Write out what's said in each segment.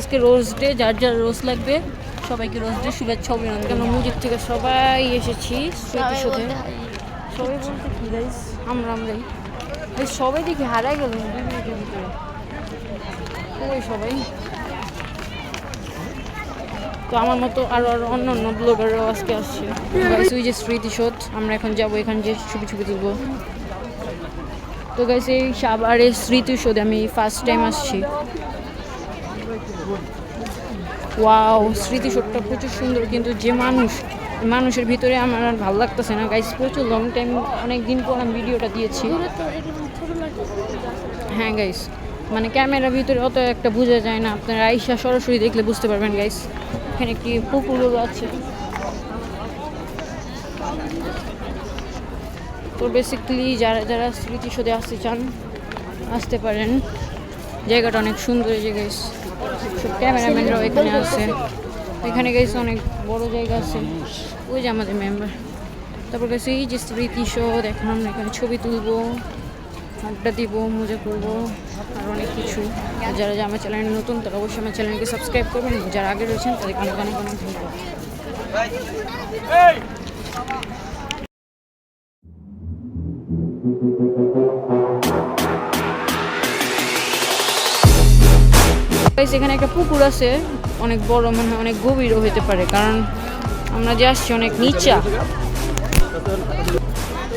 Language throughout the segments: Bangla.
আজকে রোজ ডে যার যার রোজ লাগবে সবাইকে রোজ ডে শুভেচ্ছা অভিনন্দন। কেন মুজিব থেকে সবাই এসেছি স্মৃতিসৌধে সবাই বলতে কি গাইস আমরা আমরাই সবাই দেখি হারাই গেল দুই মিনিটের ভিতরে। ওই সবাই। তো আমার মতো আরও আরও অন্য অন্য ব্লগাররাও আজকে আসছে। গাইস ওই যে স্মৃতিসৌধ আমরা এখন যাব এখানে যে ছবি ছবি তুলবো। তো গাইস এই সাভারের স্মৃতিসৌধে আমি ফার্স্ট টাইম আসছি। ওয়াও স্মৃতিসৌধটা প্রচুর সুন্দর, কিন্তু যে মানুষ, মানুষের ভিতরে আমার আর ভালো লাগতেছে না। গাইস প্রচুর লং টাইম অনেক দিন পর আমি ভিডিওটা দিয়েছি। হ্যাঁ গাইস মানে ক্যামেরার ভিতরে অত একটা বোঝা যায় না। আপনারা আইসা সরাসরি দেখলে বুঝতে পারবেন গাইস এখানে একটি পুকুরও আছে। তো বেসিক্যালি যারা যারা স্মৃতিসৌধে আসতে চান, আসতে পারেন। জায়গাটা অনেক সুন্দর এই গাইস ক্যামেরাম্যানরাও এখানে আছে। এখানে গেছে অনেক বড় জায়গা আছে। ওই যে আমাদের মেম্বার তারপর গেছে এই যে স্মৃতিসৌধ এখন আমরা এখানে ছবি তুলবো, আড্ডা দিব, মজা করব, আর অনেক কিছু। যারা যারা আমার চ্যানেল নতুন, তারা অবশ্যই আমার চ্যানেলকে সাবস্ক্রাইব করবেন। যারা আগে রয়েছেন তাদেরকে অনেক অনেক অনেক ধন্যবাদ। এখানে একটা পুকুর আছে। অনেক বড় মনে হয় অনেক গভীরও হতে পারে কারণ আমরা যে আসছি অনেক নিচা।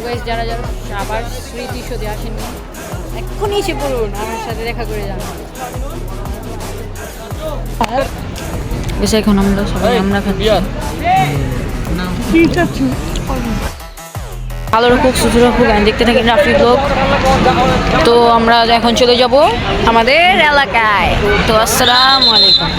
গাইস যারা যারা আবার স্মৃতিসৌধে আসেননি এক্ষুনি এসে পড়ুন আমার সাথে দেখা করে যান। বেশ এখন আমরা সবাই আমরা খাচ্ছি। ভালো রাখুক সুস্থ রাখুক আমি দেখতে থাকি, ট্রাফিক লোক। তো আমরা এখন চলে যাব আমাদের এলাকায়। তো আসসালামু আলাইকুম।